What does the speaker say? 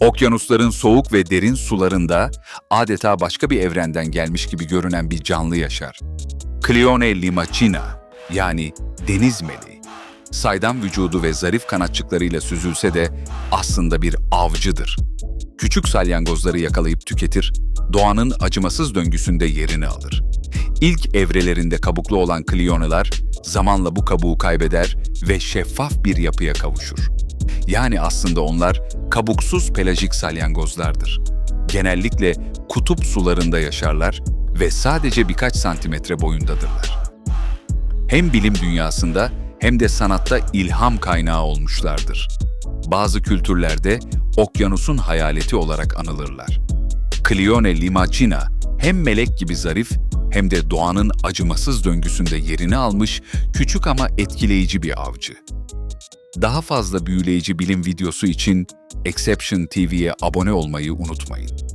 Okyanusların soğuk ve derin sularında adeta başka bir evrenden gelmiş gibi görünen bir canlı yaşar. Cleone limacina yani deniz meleği. Saydam vücudu ve zarif kanatçıklarıyla süzülse de aslında bir avcıdır. Küçük salyangozları yakalayıp tüketir, doğanın acımasız döngüsünde yerini alır. İlk evrelerinde kabuklu olan Cleone'lar zamanla bu kabuğu kaybeder ve şeffaf bir yapıya kavuşur. Yani aslında onlar kabuksuz pelajik salyangozlardır. Genellikle kutup sularında yaşarlar ve sadece birkaç santimetre boyundadırlar. Hem bilim dünyasında hem de sanatta ilham kaynağı olmuşlardır. Bazı kültürlerde okyanusun hayaleti olarak anılırlar. Cleone limacina hem melek gibi zarif hem de doğanın acımasız döngüsünde yerini almış küçük ama etkileyici bir avcı. Daha fazla büyüleyici bilim videosu için Exception TV'ye abone olmayı unutmayın.